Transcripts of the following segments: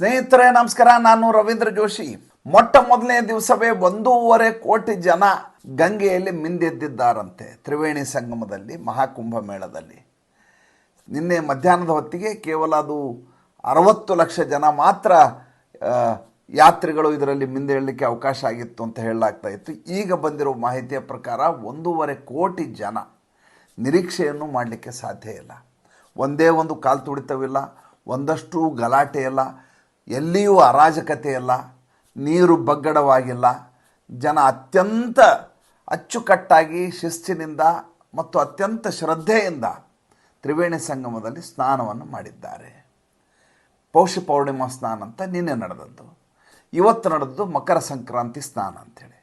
ಸ್ನೇಹಿತರೆ, ನಮಸ್ಕಾರ. ನಾನು ರವೀಂದ್ರ ಜೋಶಿ. ಮೊಟ್ಟ ಮೊದಲನೇ ದಿವಸವೇ ಒಂದೂವರೆ ಕೋಟಿ ಜನ ಗಂಗೆಯಲ್ಲಿ ಮಿಂದೆದ್ದಿದ್ದಾರಂತೆ. ತ್ರಿವೇಣಿ ಸಂಗಮದಲ್ಲಿ, ಮಹಾಕುಂಭ ಮೇಳದಲ್ಲಿ. ನಿನ್ನೆ ಮಧ್ಯಾಹ್ನದ ಹೊತ್ತಿಗೆ ಕೇವಲ ಅದು ಅರವತ್ತು ಲಕ್ಷ ಜನ ಮಾತ್ರ ಯಾತ್ರಿಗಳು ಇದರಲ್ಲಿ ಮಿಂದೇಳಲಿಕ್ಕೆ ಅವಕಾಶ ಆಗಿತ್ತು ಅಂತ ಹೇಳಲಾಗ್ತಾ ಇತ್ತು. ಈಗ ಬಂದಿರುವ ಮಾಹಿತಿಯ ಪ್ರಕಾರ ಒಂದೂವರೆ ಕೋಟಿ ಜನ ನಿರೀಕ್ಷೆಯನ್ನು ಮಾಡಲಿಕ್ಕೆ ಸಾಧ್ಯ ಇಲ್ಲ. ಒಂದೇ ಒಂದು ಕಾಲು ತುಡಿತವಿಲ್ಲ ಒಂದಷ್ಟು ಗಲಾಟೆ ಇಲ್ಲ ಎಲ್ಲಿಯೂ ಅರಾಜಕತೆ ಇಲ್ಲ ನೀರು ಬಗ್ಗಡವಾಗಿಲ್ಲ, ಜನ ಅತ್ಯಂತ ಅಚ್ಚುಕಟ್ಟಾಗಿ ಶಿಸ್ತಿನಿಂದ ಮತ್ತು ಅತ್ಯಂತ ಶ್ರದ್ಧೆಯಿಂದ ತ್ರಿವೇಣಿ ಸಂಗಮದಲ್ಲಿ ಸ್ನಾನವನ್ನು ಮಾಡಿದ್ದಾರೆ. ಪೌಷ ಪೌರ್ಣಿಮಾ ಸ್ನಾನ ಅಂತ ನಿನ್ನೆ ನಡೆದದ್ದು. ಇವತ್ತು ನಡೆದದ್ದು ಮಕರ ಸಂಕ್ರಾಂತಿ ಸ್ನಾನ ಅಂಥೇಳಿ.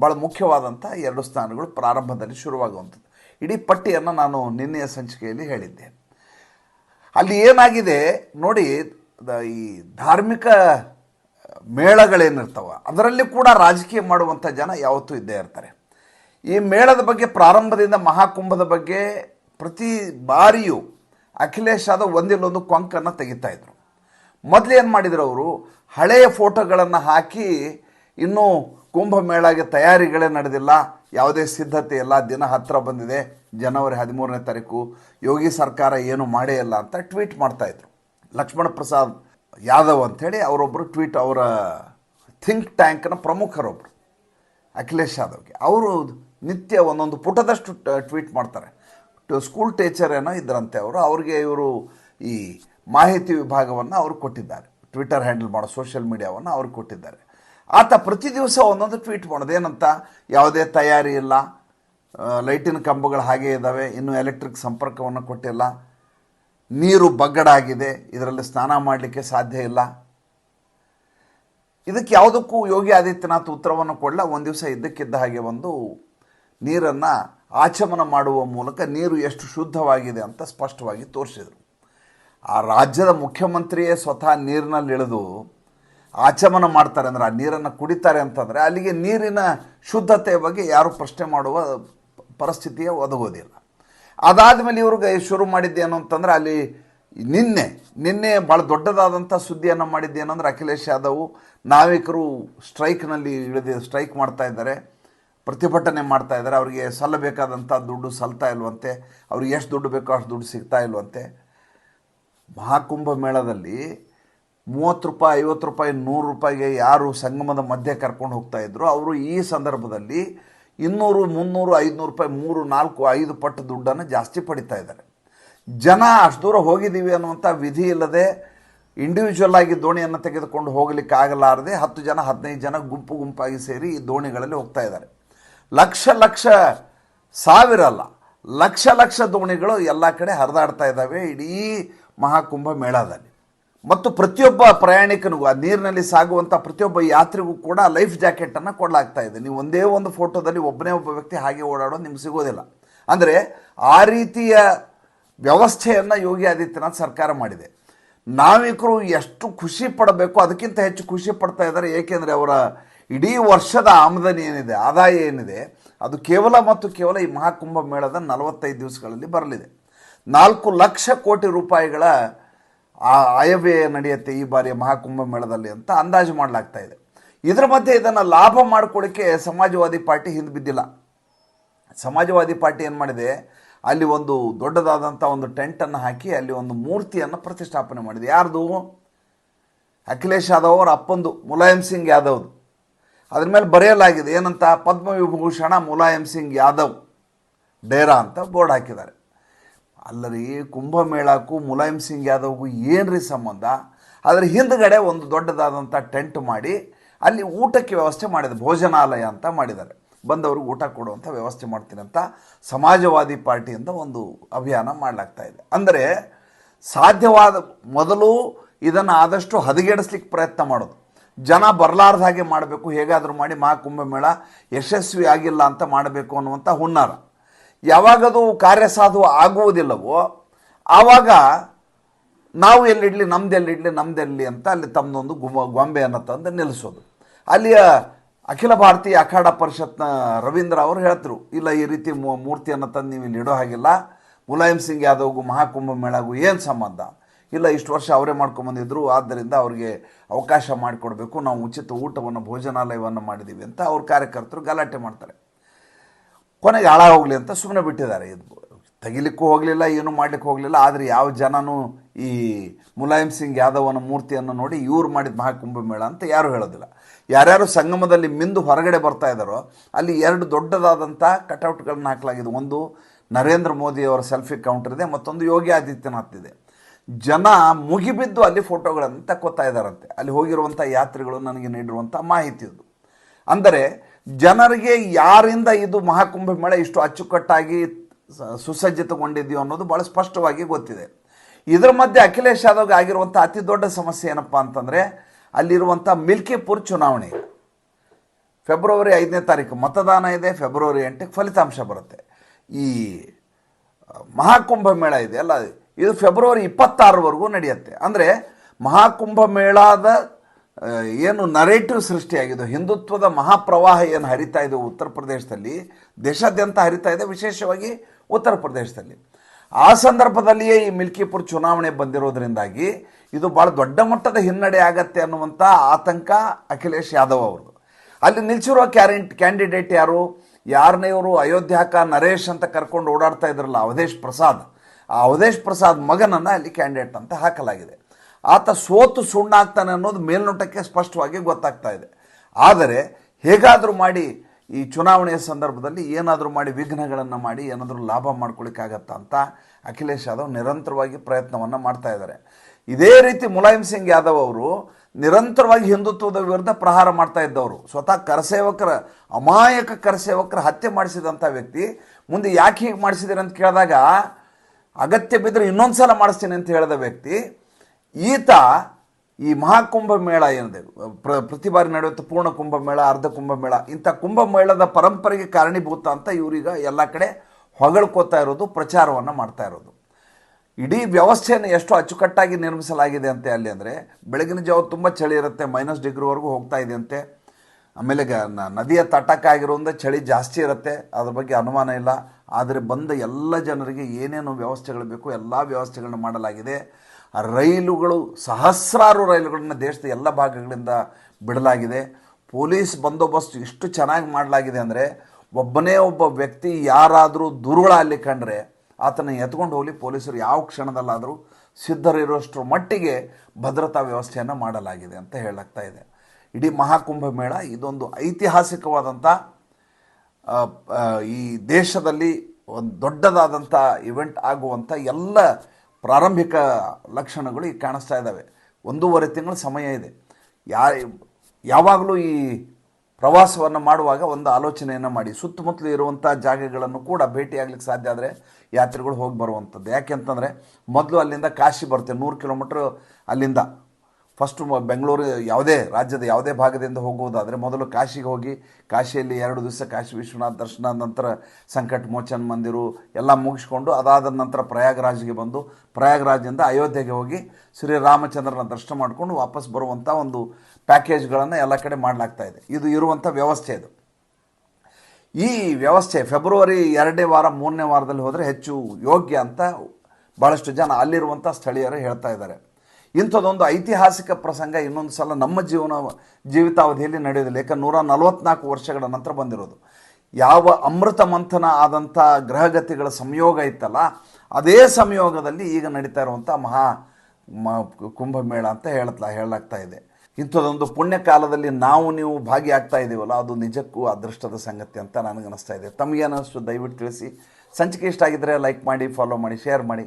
ಭಾಳ ಮುಖ್ಯವಾದಂಥ ಎರಡು ಸ್ನಾನಗಳು ಪ್ರಾರಂಭದಲ್ಲಿ ಶುರುವಾಗುವಂಥದ್ದು. ಇಡೀ ಪಟ್ಟಿಯನ್ನು ನಾನು ನಿನ್ನೆಯ ಸಂಚಿಕೆಯಲ್ಲಿ ಹೇಳಿದ್ದೆ ಅಲ್ಲಿ ಏನಾಗಿದೆ ನೋಡಿ ದ- ಈ ಧಾರ್ಮಿಕ ಮೇಳಗಳೇನಿರ್ತಾವ, ಅದರಲ್ಲಿ ಕೂಡ ರಾಜಕೀಯ ಮಾಡುವಂಥ ಜನ ಯಾವತ್ತೂ ಇದ್ದೇ ಇರ್ತಾರೆ. ಈ ಮೇಳದ ಬಗ್ಗೆ, ಪ್ರಾರಂಭದಿಂದ ಮಹಾಕುಂಭದ ಬಗ್ಗೆ ಪ್ರತಿ ಬಾರಿಯೂ ಅಖಿಲೇಶ್ ಯಾದವ್ ಒಂದಿಲ್ಲೊಂದು ಕೊಂಕನ್ನು ತೆಗಿತಾ ಇದ್ರು. ಮೊದಲು ಏನು ಮಾಡಿದ್ರು ಅವರು, ಹಳೆಯ ಫೋಟೋಗಳನ್ನು ಹಾಕಿ ಇನ್ನೂ ಕುಂಭಮೇಳಗೆ ತಯಾರಿಗಳೇ ನಡೆದಿಲ್ಲ, ಯಾವುದೇ ಸಿದ್ಧತೆ ಇಲ್ಲ, ದಿನ ಹತ್ತಿರ ಬಂದಿದೆ, ಜನವರಿ ಹದಿಮೂರನೇ ತಾರೀಕು, ಯೋಗಿ ಸರ್ಕಾರ ಏನು ಮಾಡೇ ಇಲ್ಲ ಅಂತ ಟ್ವೀಟ್ ಮಾಡ್ತಾಯಿದ್ರು ಲಕ್ಷ್ಮಣ ಪ್ರಸಾದ್ ಯಾದವ್ ಅಂಥೇಳಿ ಅವರೊಬ್ಬರು ಟ್ವೀಟ್ ಅವರ ಥಿಂಕ್ ಟ್ಯಾಂಕ್ನ ಪ್ರಮುಖರೊಬ್ಬರು ಅಖಿಲೇಶ್ ಯಾದವ್ಗೆ. ಅವರು ನಿತ್ಯ ಒಂದೊಂದು ಪುಟದಷ್ಟು ಟ್ವೀಟ್ ಮಾಡ್ತಾರೆ. ಸ್ಕೂಲ್ ಟೀಚರ್ ಏನೋ ಇದ್ರಂತೆ ಅವರು. ಅವ್ರಿಗೆ ಇವರು ಈ ಮಾಹಿತಿ ವಿಭಾಗವನ್ನು ಅವರು ಕೊಟ್ಟಿದ್ದಾರೆ. ಟ್ವಿಟರ್ ಹ್ಯಾಂಡಲ್ ಮಾಡೋ ಸೋಷಿಯಲ್ ಮೀಡಿಯಾವನ್ನು ಅವರು ಕೊಟ್ಟಿದ್ದಾರೆ. ಆತ ಪ್ರತಿ ದಿವಸ ಒಂದೊಂದು ಟ್ವೀಟ್ ಮಾಡೋದು. ಏನಂತ? ಯಾವುದೇ ತಯಾರಿ ಇಲ್ಲ. ಲೈಟಿನ ಕಂಬಗಳು ಹಾಗೇ ಇದ್ದಾವೆ. ಇನ್ನೂ ಎಲೆಕ್ಟ್ರಿಕ್ ಸಂಪರ್ಕವನ್ನು ಕೊಟ್ಟಿಲ್ಲ. ನೀರು ಬಗ್ಗಡಾಗಿದೆ, ಇದರಲ್ಲಿ ಸ್ನಾನ ಮಾಡಲಿಕ್ಕೆ ಸಾಧ್ಯ ಇಲ್ಲ. ಇದಕ್ಕೆ ಯಾವುದಕ್ಕೂ ಯೋಗಿ ಆದಿತ್ಯನಾಥ್ ಉತ್ತರವನ್ನು ಕೊಡಲ್ಲ ಒಂದು ದಿವಸ ಇದ್ದಕ್ಕಿದ್ದ ಹಾಗೆ ಒಂದು ನೀರನ್ನು ಆಚಮನ ಮಾಡುವ ಮೂಲಕ ನೀರು ಎಷ್ಟು ಶುದ್ಧವಾಗಿದೆ ಅಂತ ಸ್ಪಷ್ಟವಾಗಿ ತೋರಿಸಿದರು. ಆ ರಾಜ್ಯದ ಮುಖ್ಯಮಂತ್ರಿಯೇ ಸ್ವತಃ ನೀರಿನಲ್ಲಿ ಇಳಿದು ಆಚಮನ ಮಾಡ್ತಾರೆ ಅಂದರೆ ಆ ನೀರನ್ನು ಕುಡಿತಾರೆ ಅಂತಂದರೆ ಅಲ್ಲಿಗೆ ನೀರಿನ ಶುದ್ಧತೆಯ ಬಗ್ಗೆ ಯಾರು ಪ್ರಶ್ನೆ ಮಾಡುವ ಪರಿಸ್ಥಿತಿಯೇ ಒದಗೋದಿಲ್ಲ. ಅದಾದಮೇಲೆ ಇವ್ರಿಗೆ ಶುರು ಮಾಡಿದ್ದೇನು ಅಂತಂದ್ರೆ ಅಲ್ಲಿ ನಿನ್ನೆ ನಿನ್ನೆ ಭಾಳ ದೊಡ್ಡದಾದಂಥ ಸುದ್ದಿಯನ್ನು ಮಾಡಿದ್ದೇನು ಅಂದರೆ ಅಖಿಲೇಶ್ ಯಾದವ್ ನಾವಿಕರು ಸ್ಟ್ರೈಕ್ನಲ್ಲಿ ಇಳಿದು ಸ್ಟ್ರೈಕ್ ಮಾಡ್ತಾ ಇದ್ದಾರೆ, ಪ್ರತಿಭಟನೆ ಮಾಡ್ತಾ ಇದ್ದಾರೆ, ಅವರಿಗೆ ಸಲ್ಲಬೇಕಾದಂಥ ದುಡ್ಡು ಸಲ್ತಾ ಇಲ್ವಂತೆ, ಅವ್ರಿಗೆ ಎಷ್ಟು ದುಡ್ಡು ಬೇಕೋ ಅಷ್ಟು ದುಡ್ಡು ಸಿಗ್ತಾ ಇಲ್ವಂತೆ. ಮಹಾಕುಂಭ ಮೇಳದಲ್ಲಿ ಮೂವತ್ತು ರೂಪಾಯಿ, ಐವತ್ತು ರೂಪಾಯಿ, ನೂರು ರೂಪಾಯಿಗೆ ಯಾರು ಸಂಗಮದ ಮಧ್ಯೆ ಕರ್ಕೊಂಡು ಹೋಗ್ತಾ ಇದ್ರು, ಅವರು ಈ ಸಂದರ್ಭದಲ್ಲಿ ಇನ್ನೂರು, ಮುನ್ನೂರು, ಐದುನೂರು ರೂಪಾಯಿ, ಮೂರು, ನಾಲ್ಕು, ಐದು ಪಟ್ಟು ದುಡ್ಡನ್ನು ಜಾಸ್ತಿ ಪಡಿತಾ ಇದ್ದಾರೆ. ಜನ ಅಷ್ಟು ದೂರ ಹೋಗಿದ್ದೀವಿ ಅನ್ನುವಂಥ ವಿಧಿ ಇಲ್ಲದೆ ಇಂಡಿವಿಜುವಲ್ ಆಗಿ ದೋಣಿಯನ್ನು ತೆಗೆದುಕೊಂಡು ಹೋಗಲಿಕ್ಕೆ ಆಗಲಾರದೆ ಹತ್ತು ಜನ, ಹದಿನೈದು ಜನ ಗುಂಪು ಗುಂಪಾಗಿ ಸೇರಿ ಈ ದೋಣಿಗಳಲ್ಲಿ ಹೋಗ್ತಾ ಇದ್ದಾರೆ. ಲಕ್ಷ ಲಕ್ಷ, ಸಾವಿರ ಅಲ್ಲ, ಲಕ್ಷ ಲಕ್ಷ ದೋಣಿಗಳು ಎಲ್ಲ ಕಡೆ ಹರಿದಾಡ್ತಾ ಇದ್ದಾವೆ. ಇಡೀ ಮಹಾಕುಂಭ ಮೇಳದಲ್ಲಿ. ಮತ್ತು ಪ್ರತಿಯೊಬ್ಬ ಪ್ರಯಾಣಿಕನಿಗೂ, ಆ ನೀರಿನಲ್ಲಿ ಸಾಗುವಂಥ ಪ್ರತಿಯೊಬ್ಬ ಯಾತ್ರಿಗೂ ಕೂಡ ಲೈಫ್ ಜಾಕೆಟನ್ನು ಕೊಡಲಾಗ್ತಾ ಇದೆ. ನೀವು ಒಂದೇ ಒಂದು ಫೋಟೋದಲ್ಲಿ ಒಬ್ಬನೇ ಒಬ್ಬ ವ್ಯಕ್ತಿ ಹಾಗೆ ಓಡಾಡೋದು ನಿಮ್ಗೆ ಸಿಗೋದಿಲ್ಲ. ಅಂದರೆ ಆ ರೀತಿಯ ವ್ಯವಸ್ಥೆಯನ್ನು ಯೋಗಿ ಆದಿತ್ಯನಾಥ್ ಸರ್ಕಾರ ಮಾಡಿದೆ. ನಾವಿಕರು ಎಷ್ಟು ಖುಷಿ ಪಡಬೇಕು, ಅದಕ್ಕಿಂತ ಹೆಚ್ಚು ಖುಷಿ ಪಡ್ತಾ ಇದ್ದಾರೆ, ಏಕೆಂದರೆ ಅವರ ಇಡೀ ವರ್ಷದ ಆಮದನಿ ಏನಿದೆ, ಆದಾಯ ಏನಿದೆ, ಅದು ಕೇವಲ ಮತ್ತು ಕೇವಲ ಈ ಮಹಾಕುಂಭ ಮೇಳದ ನಲವತ್ತೈದು ದಿವಸಗಳಲ್ಲಿ ಬರಲಿದೆ. ನಾಲ್ಕು ಲಕ್ಷ ಕೋಟಿ ರೂಪಾಯಿಗಳ ಆ ಆಯವ್ಯಯ ನಡೆಯುತ್ತೆ ಈ ಬಾರಿಯ ಮಹಾಕುಂಭ ಮೇಳದಲ್ಲಿ ಅಂತ ಅಂದಾಜು ಮಾಡಲಾಗ್ತಾ ಇದೆ. ಇದರ ಮಧ್ಯೆ ಇದನ್ನು ಲಾಭ ಮಾಡ್ಕೊಳ್ಳಿಕ್ಕೆ ಸಮಾಜವಾದಿ ಪಾರ್ಟಿ ಹಿಂದೆ ಬಿದ್ದಿಲ್ಲ. ಸಮಾಜವಾದಿ ಪಾರ್ಟಿ ಏನು ಮಾಡಿದೆ? ಅಲ್ಲಿ ಒಂದು ದೊಡ್ಡದಾದಂಥ ಒಂದು ಟೆಂಟನ್ನು ಹಾಕಿ ಅಲ್ಲಿ ಒಂದು ಮೂರ್ತಿಯನ್ನು ಪ್ರತಿಷ್ಠಾಪನೆ ಮಾಡಿದೆ. ಯಾರ್ದು? ಅಖಿಲೇಶ್ ಯಾದವ್ ಅವರ ಅಪ್ಪಂದು, ಮುಲಾಯಂ ಸಿಂಗ್ ಯಾದವ್ ಅದ್ರ ಮೇಲೆ ಬರೆಯಲಾಗಿದೆ, ಏನಂತ? ಪದ್ಮವಿಭೂಷಣ ಮುಲಾಯಂ ಸಿಂಗ್ ಯಾದವ್, ಡೇರಾ ಅಂತ ಬೋರ್ಡ್ ಹಾಕಿದ್ದಾರೆ. ಅಲ್ಲರಿ, ಕುಂಭಮೇಳಕ್ಕೂ ಮುಲಾಯಂ ಸಿಂಗ್ ಯಾದವ್ಗೂ ಏನ್ರಿ ಸಂಬಂಧ? ಅದರ ಹಿಂದ್ಗಡೆ ಒಂದು ದೊಡ್ಡದಾದಂಥ ಟೆಂಟ್ ಮಾಡಿ, ಅಲ್ಲಿ ಊಟಕ್ಕೆ ವ್ಯವಸ್ಥೆ ಮಾಡಿದೆ ಭೋಜನಾಲಯ ಅಂತ ಮಾಡಿದ್ದಾರೆ. ಬಂದವ್ರಿಗೆ ಊಟ ಕೊಡುವಂಥ ವ್ಯವಸ್ಥೆ ಮಾಡ್ತೀನಿ ಅಂತ ಸಮಾಜವಾದಿ ಪಾರ್ಟಿಯಿಂದ ಒಂದು ಅಭಿಯಾನ ಮಾಡಲಾಗ್ತಾ ಇದೆ. ಅಂದರೆ ಸಾಧ್ಯವಾದ ಮೊದಲು ಇದನ್ನು ಆದಷ್ಟು ಹದಗೆಡಿಸ್ಲಿಕ್ಕೆ ಪ್ರಯತ್ನ ಮಾಡೋದು. ಜನ ಬರಲಾರ್ದ ಹಾಗೆ ಮಾಡಬೇಕು, ಹೇಗಾದರೂ ಮಾಡಿ ಮಹಾಕುಂಭಮೇಳ ಯಶಸ್ವಿ ಆಗಿಲ್ಲ ಅಂತ ಮಾಡಬೇಕು ಅನ್ನುವಂಥ ಹುನ್ನಾರ. ಯಾವಾಗದು ಕಾರ್ಯಸಾಧು ಆಗುವುದಿಲ್ಲವೋ, ಆವಾಗ ನಾವು ಎಲ್ಲಿಡಲಿ ನಮ್ದು ಎಲ್ಲಿಡ್ಲಿ ನಮ್ದೆಲ್ಲಿ ಅಂತ ಅಲ್ಲಿ ತಮ್ಮದೊಂದು ಗುಮ, ಗೊಂಬೆಯನ್ನು ತಂದು ನಿಲ್ಲಿಸೋದು. ಅಲ್ಲಿಯ ಅಖಿಲ ಭಾರತೀಯ ಅಖಾಡ ಪರಿಷತ್ನ ರವೀಂದ್ರ ಅವರು ಹೇಳ್ತರು, ಇಲ್ಲ, ಈ ರೀತಿ ಮೂರ್ತಿಯನ್ನು ತಂದು ನೀವು ಇಲ್ಲಿ ಇಡೋ ಹಾಗಿಲ್ಲ. ಮುಲಾಯಂ ಸಿಂಗ್ ಯಾದವ್ಗೂ ಮಹಾಕುಂಭ ಮೇಳಗೂ ಏನು ಸಂಬಂಧ? ಇಲ್ಲ, ಇಷ್ಟು ವರ್ಷ ಅವರೇ ಮಾಡ್ಕೊಂಬಂದಿದ್ರು ಆದ್ದರಿಂದ ಅವ್ರಿಗೆ ಅವಕಾಶ ಮಾಡಿಕೊಡ್ಬೇಕು. ನಾವು ಉಚಿತ ಊಟವನ್ನು, ಭೋಜನಾಲಯವನ್ನು ಮಾಡಿದ್ದೀವಿ ಅಂತ ಅವ್ರ ಕಾರ್ಯಕರ್ತರು ಗಲಾಟೆ ಮಾಡ್ತಾರೆ. ಕೊನೆಗೆ ಹೋಗಲಿ ಅಂತ ಸುಮ್ಮನೆ ಬಿಟ್ಟಿದ್ದಾರೆ. ಇದು ತೆಗಿಲಿಕ್ಕೂ ಹೋಗಲಿಲ್ಲ, ಏನೂ ಮಾಡ್ಲಿಕ್ಕೆ ಹೋಗಲಿಲ್ಲ. ಆದರೆ ಯಾವ ಜನನೂ ಈ ಮುಲಾಯಂ ಸಿಂಗ್ ಯಾದವನ ಮೂರ್ತಿಯನ್ನು ನೋಡಿ ಇವ್ರು ಮಾಡಿದ ಮಹಾಕುಂಭಮೇಳ ಅಂತ ಯಾರು ಹೇಳೋದಿಲ್ಲ. ಯಾರ್ಯಾರು ಸಂಗಮದಲ್ಲಿ ಮಿಂದು ಹೊರಗಡೆ ಬರ್ತಾ ಇದ್ದಾರೋ, ಅಲ್ಲಿ ಎರಡು ದೊಡ್ಡದಾದಂಥ ಕಟೌಟ್ಗಳನ್ನ ಹಾಕಲಾಗಿದೆ. ಒಂದು ನರೇಂದ್ರ ಮೋದಿಯವರ ಸೆಲ್ಫಿ ಕೌಂಟರ್ ಇದೆ, ಮತ್ತೊಂದು ಯೋಗಿ ಆದಿತ್ಯನಾಥ್ ಇದೆ. ಜನ ಮುಗಿಬಿದ್ದು ಅಲ್ಲಿ ಫೋಟೋಗಳನ್ನು ತಕ್ಕೋತಾ ಇದ್ದಾರಂತೆ. ಅಲ್ಲಿ ಹೋಗಿರುವಂಥ ಯಾತ್ರಿಗಳು ನನಗೆ ನೀಡಿರುವಂಥ ಮಾಹಿತಿ ಅದು ಅಂದರೆ ಜನರಿಗೆ ಯಾರಿಂದ ಇದು ಮಹಾಕುಂಭಮೇಳ ಇಷ್ಟು ಅಚ್ಚುಕಟ್ಟಾಗಿ ಸುಸಜ್ಜಿತಗೊಂಡಿದೆಯೋ ಅನ್ನೋದು ಭಾಳ ಸ್ಪಷ್ಟವಾಗಿ ಗೊತ್ತಿದೆ. ಇದರ ಮಧ್ಯೆ ಅಖಿಲೇಶ್ ಯಾದವ್ಗೆ ಆಗಿರುವಂಥ ಅತಿ ದೊಡ್ಡ ಸಮಸ್ಯೆ ಏನಪ್ಪ ಅಂತಂದರೆ ಅಲ್ಲಿರುವಂಥ ಮಿಲ್ಕಿಪುರ್ ಚುನಾವಣೆ. ಫೆಬ್ರವರಿ ಐದನೇ ತಾರೀಕು ಮತದಾನ ಇದೆ, ಫೆಬ್ರವರಿ ಎಂಟಕ್ಕೆ ಫಲಿತಾಂಶ ಬರುತ್ತೆ. ಈ ಮಹಾಕುಂಭ ಮೇಳ ಇದೆ ಅಲ್ಲ, ಇದು ಫೆಬ್ರವರಿ ಇಪ್ಪತ್ತಾರವರೆಗೂ ನಡೆಯುತ್ತೆ. ಅಂದರೆ ಮಹಾಕುಂಭ ಮೇಳದ ಏನು ನರೇಟಿವ್ ಸೃಷ್ಟಿಯಾಗಿದೆ, ಹಿಂದುತ್ವದ ಮಹಾಪ್ರವಾಹ ಏನು ಹರಿತಾ ಇದೆ ಉತ್ತರ ಪ್ರದೇಶದಲ್ಲಿ, ದೇಶಾದ್ಯಂತ ಹರಿತಾ ಇದೆ, ವಿಶೇಷವಾಗಿ ಉತ್ತರ ಪ್ರದೇಶದಲ್ಲಿ. ಆ ಸಂದರ್ಭದಲ್ಲಿಯೇ ಈ ಮಿಲ್ಕಿಪುರ್ ಚುನಾವಣೆ ಬಂದಿರೋದರಿಂದಾಗಿ ಇದು ಭಾಳ ದೊಡ್ಡ ಮಟ್ಟದ ಹಿನ್ನಡೆ ಆಗತ್ತೆ ಅನ್ನುವಂಥ ಆತಂಕ ಅಖಿಲೇಶ್ ಯಾದವ್ ಅವ್ರದ್ದು. ಅಲ್ಲಿ ನಿಲ್ಸಿರೋ ಕ್ಯಾರೆಂಟ್ ಕ್ಯಾಂಡಿಡೇಟ್ ಯಾರು? ಯಾರನ್ನೇ ಇವರು? ಅಯೋಧ್ಯಾಕ ನರೇಶ್ ಅಂತ ಕರ್ಕೊಂಡು ಓಡಾಡ್ತಾ ಇದ್ರಲ್ಲ ಅವಧೇಶ್ ಪ್ರಸಾದ್. ಆ ಅವಧೇಶ್ ಪ್ರಸಾದ್ ಮಗನನ್ನು ಅಲ್ಲಿ ಕ್ಯಾಂಡಿಡೇಟ್ ಅಂತ ಹಾಕಲಾಗಿದೆ. ಆತ ಸೋತು ಸುಣ್ಣಾಗ್ತಾನೆ ಅನ್ನೋದು ಮೇಲ್ನೋಟಕ್ಕೆ ಸ್ಪಷ್ಟವಾಗಿ ಗೊತ್ತಾಗ್ತಾ ಇದೆ. ಆದರೆ ಹೇಗಾದರೂ ಮಾಡಿ ಈ ಚುನಾವಣೆಯ ಸಂದರ್ಭದಲ್ಲಿ ಏನಾದರೂ ಮಾಡಿ ವಿಘ್ನಗಳನ್ನು ಮಾಡಿ ಏನಾದರೂ ಲಾಭ ಮಾಡ್ಕೊಳಿಕ್ಕಾಗತ್ತಾ ಅಂತ ಅಖಿಲೇಶ್ ಯಾದವ್ ನಿರಂತರವಾಗಿ ಪ್ರಯತ್ನವನ್ನು ಮಾಡ್ತಾ ಇದ್ದಾರೆ. ಇದೇ ರೀತಿ ಮುಲಾಯಂ ಸಿಂಗ್ ಯಾದವ್ ಅವರು ನಿರಂತರವಾಗಿ ಹಿಂದುತ್ವದ ವಿರುದ್ಧ ಪ್ರಹಾರ ಮಾಡ್ತಾ ಇದ್ದವರು. ಸ್ವತಃ ಕರಸೇವಕರ, ಅಮಾಯಕ ಕರಸೇವಕರ ಹತ್ಯೆ ಮಾಡಿಸಿದಂಥ ವ್ಯಕ್ತಿ. ಮುಂದೆ ಯಾಕೆ ಹೀಗೆ ಮಾಡಿಸಿದ್ದೀರಿ ಅಂತ ಕೇಳಿದಾಗ, ಅಗತ್ಯ ಬಿದ್ದರೆ ಇನ್ನೊಂದು ಸಲ ಮಾಡಿಸ್ತೀನಿ ಅಂತ ಹೇಳಿದ ವ್ಯಕ್ತಿ. ಈತ ಈ ಮಹಾಕುಂಭ ಮೇಳ ಏನಿದೆ? ಪ್ರ ಪ್ರತಿ ಬಾರಿ ನಡೆಯುತ್ತೆ ಪೂರ್ಣ ಕುಂಭಮೇಳ, ಅರ್ಧ ಕುಂಭಮೇಳ, ಇಂಥ ಕುಂಭಮೇಳದ ಪರಂಪರೆಗೆ ಕಾರಣೀಭೂತ ಅಂತ ಇವರೀಗ ಎಲ್ಲ ಕಡೆ ಹೊಗಳ್ಕೋತಾ ಇರೋದು, ಪ್ರಚಾರವನ್ನು ಮಾಡ್ತಾ ಇರೋದು. ಇಡೀ ವ್ಯವಸ್ಥೆಯನ್ನು ಎಷ್ಟು ಅಚ್ಚುಕಟ್ಟಾಗಿ ನಿರ್ಮಿಸಲಾಗಿದೆ ಅಂತೆ ಅಲ್ಲಿ ಅಂದರೆ, ಬೆಳಗಿನ ಜಾವ ತುಂಬ ಚಳಿ ಇರುತ್ತೆ ಮೈನಸ್ ಡಿಗ್ರಿವರೆಗೂ ಹೋಗ್ತಾ ಇದೆ ಅಂತೆ. ಆಮೇಲೆ ನದಿಯ ತಟಕ ಆಗಿರೋದ್ರಿಂದ ಚಳಿ ಜಾಸ್ತಿ ಇರುತ್ತೆ, ಅದ್ರ ಬಗ್ಗೆ ಅನುಮಾನ ಇಲ್ಲ. ಆದರೆ ಬಂದ ಎಲ್ಲ ಜನರಿಗೆ ಏನೇನು ವ್ಯವಸ್ಥೆಗಳು ಬೇಕು, ಎಲ್ಲ ವ್ಯವಸ್ಥೆಗಳನ್ನ ಮಾಡಲಾಗಿದೆ. ರೈಲುಗಳು, ಸಹಸ್ರಾರು ರೈಲುಗಳನ್ನು ದೇಶದ ಎಲ್ಲ ಭಾಗಗಳಿಂದ ಬಿಡಲಾಗಿದೆ. ಪೊಲೀಸ್ ಬಂದೋಬಸ್ತ್ ಇಷ್ಟು ಚೆನ್ನಾಗಿ ಮಾಡಲಾಗಿದೆ ಅಂದರೆ ಒಬ್ಬನೇ ಒಬ್ಬ ವ್ಯಕ್ತಿ ಯಾರಾದರೂ ದುರುಳ ಅಲ್ಲಿ ಕಂಡ್ರೆ ಆತನ ಎತ್ಕೊಂಡು ಹೋಗಲಿ, ಪೊಲೀಸರು ಯಾವ ಕ್ಷಣದಲ್ಲಾದರೂ ಸಿದ್ಧರಿರುವಷ್ಟರ ಮಟ್ಟಿಗೆ ಭದ್ರತಾ ವ್ಯವಸ್ಥೆಯನ್ನು ಮಾಡಲಾಗಿದೆ ಅಂತ ಹೇಳಲಾಗ್ತಾ ಇದೆ. ಇಡೀ ಮಹಾಕುಂಭ ಮೇಳ ಇದೊಂದು ಐತಿಹಾಸಿಕವಾದಂಥ ಈ ದೇಶದಲ್ಲಿ ಒಂದು ದೊಡ್ಡದಾದಂಥ ಇವೆಂಟ್ ಆಗುವಂಥ ಎಲ್ಲ ಪ್ರಾರಂಭಿಕ ಲಕ್ಷಣಗಳು ಈಗ ಕಾಣಿಸ್ತಾ ಇದ್ದಾವೆ. ಒಂದೂವರೆ ತಿಂಗಳ ಸಮಯ ಇದೆ. ಯಾ, ಯಾವಾಗಲೂ ಈ ಪ್ರವಾಸವನ್ನು ಮಾಡುವಾಗ ಒಂದು ಆಲೋಚನೆಯನ್ನು ಮಾಡಿ. ಸುತ್ತಮುತ್ತಲು ಇರುವಂಥ ಜಾಗಗಳನ್ನು ಕೂಡ ಭೇಟಿಯಾಗಲಿಕ್ಕೆ ಸಾಧ್ಯ ಆದರೆ ಯಾತ್ರಿಗಳು ಹೋಗಿ ಬರುವಂಥದ್ದು ಯಾಕೆಂತಂದರೆ ಮೊದಲು ಅಲ್ಲಿಂದ ಕಾಶಿ ಬರುತ್ತೆ ನೂರು ಕಿಲೋಮೀಟ್ರ್ ಅಲ್ಲಿಂದ. ಫಸ್ಟು ಬೆಂಗಳೂರು ಯಾವುದೇ ರಾಜ್ಯದ ಯಾವುದೇ ಭಾಗದಿಂದ ಹೋಗುವುದಾದರೆ ಮೊದಲು ಕಾಶಿಗೆ ಹೋಗಿ, ಕಾಶಿಯಲ್ಲಿ ಎರಡು ದಿವಸ ಕಾಶಿ ವಿಶ್ವನಾಥ ದರ್ಶನ, ನಂತರ ಸಂಕಟ ಮೋಚನ್ ಮಂದಿರು ಎಲ್ಲ ಮುಗಿಸ್ಕೊಂಡು ಅದಾದ ನಂತರ ಪ್ರಯಾಗರಾಜ್ಗೆ ಬಂದು ಪ್ರಯಾಗರಾಜಿಂದ ಅಯೋಧ್ಯೆಗೆ ಹೋಗಿ ಶ್ರೀರಾಮಚಂದ್ರನ ದರ್ಶನ ಮಾಡಿಕೊಂಡು ವಾಪಸ್ ಬರುವಂಥ ಒಂದು ಪ್ಯಾಕೇಜ್ಗಳನ್ನು ಎಲ್ಲ ಕಡೆ ಮಾಡಲಾಗ್ತಾ ಇದೆ. ಇದು ಇರುವಂಥ ವ್ಯವಸ್ಥೆ ಇದು. ಈ ವ್ಯವಸ್ಥೆ ಫೆಬ್ರವರಿ ಎರಡನೇ ವಾರ, ಮೂರನೇ ವಾರದಲ್ಲಿ ಹೋದರೆ ಹೆಚ್ಚು ಯೋಗ್ಯ ಅಂತ ಭಾಳಷ್ಟು ಜನ ಅಲ್ಲಿರುವಂಥ ಸ್ಥಳೀಯರು ಹೇಳ್ತಾ ಇದ್ದಾರೆ. ಇಂಥದ್ದೊಂದು ಐತಿಹಾಸಿಕ ಪ್ರಸಂಗ ಇನ್ನೊಂದು ಸಲ ನಮ್ಮ ಜೀವನ, ಜೀವಿತಾವಧಿಯಲ್ಲಿ ನಡೆಯೋದಿಲ್ಲ ಯಾಕೆ ನೂರ ನಲವತ್ನಾಲ್ಕು ವರ್ಷಗಳ ನಂತರ ಬಂದಿರೋದು. ಯಾವ ಅಮೃತ ಮಂಥನ ಆದಂಥ ಗ್ರಹಗತಿಗಳ ಸಂಯೋಗ ಇತ್ತಲ್ಲ, ಅದೇ ಸಂಯೋಗದಲ್ಲಿ ಈಗ ನಡೀತಾ ಇರುವಂಥ ಮಹಾ ಕುಂಭಮೇಳ ಅಂತ ಹೇಳತ್ಲ, ಹೇಳಲಾಗ್ತಾ ಇದೆ. ಇಂಥದ್ದೊಂದು ಪುಣ್ಯ ಕಾಲದಲ್ಲಿ ನಾವು, ನೀವು ಭಾಗಿಯಾಗ್ತಾ ಇದ್ದೀವಲ್ಲ ಅದು ನಿಜಕ್ಕೂ ಅದೃಷ್ಟದ ಸಂಗತಿ ಅಂತ ನನಗನ್ನಿಸ್ತಾ ಇದೆ. ತಮಗೇನಷ್ಟು ದಯವಿಟ್ಟು ತಿಳಿಸಿ. ಸಂಚಿಕೆ ಇಷ್ಟ ಆಗಿದ್ದರೆ ಲೈಕ್ ಮಾಡಿ, ಫಾಲೋ ಮಾಡಿ, ಶೇರ್ ಮಾಡಿ.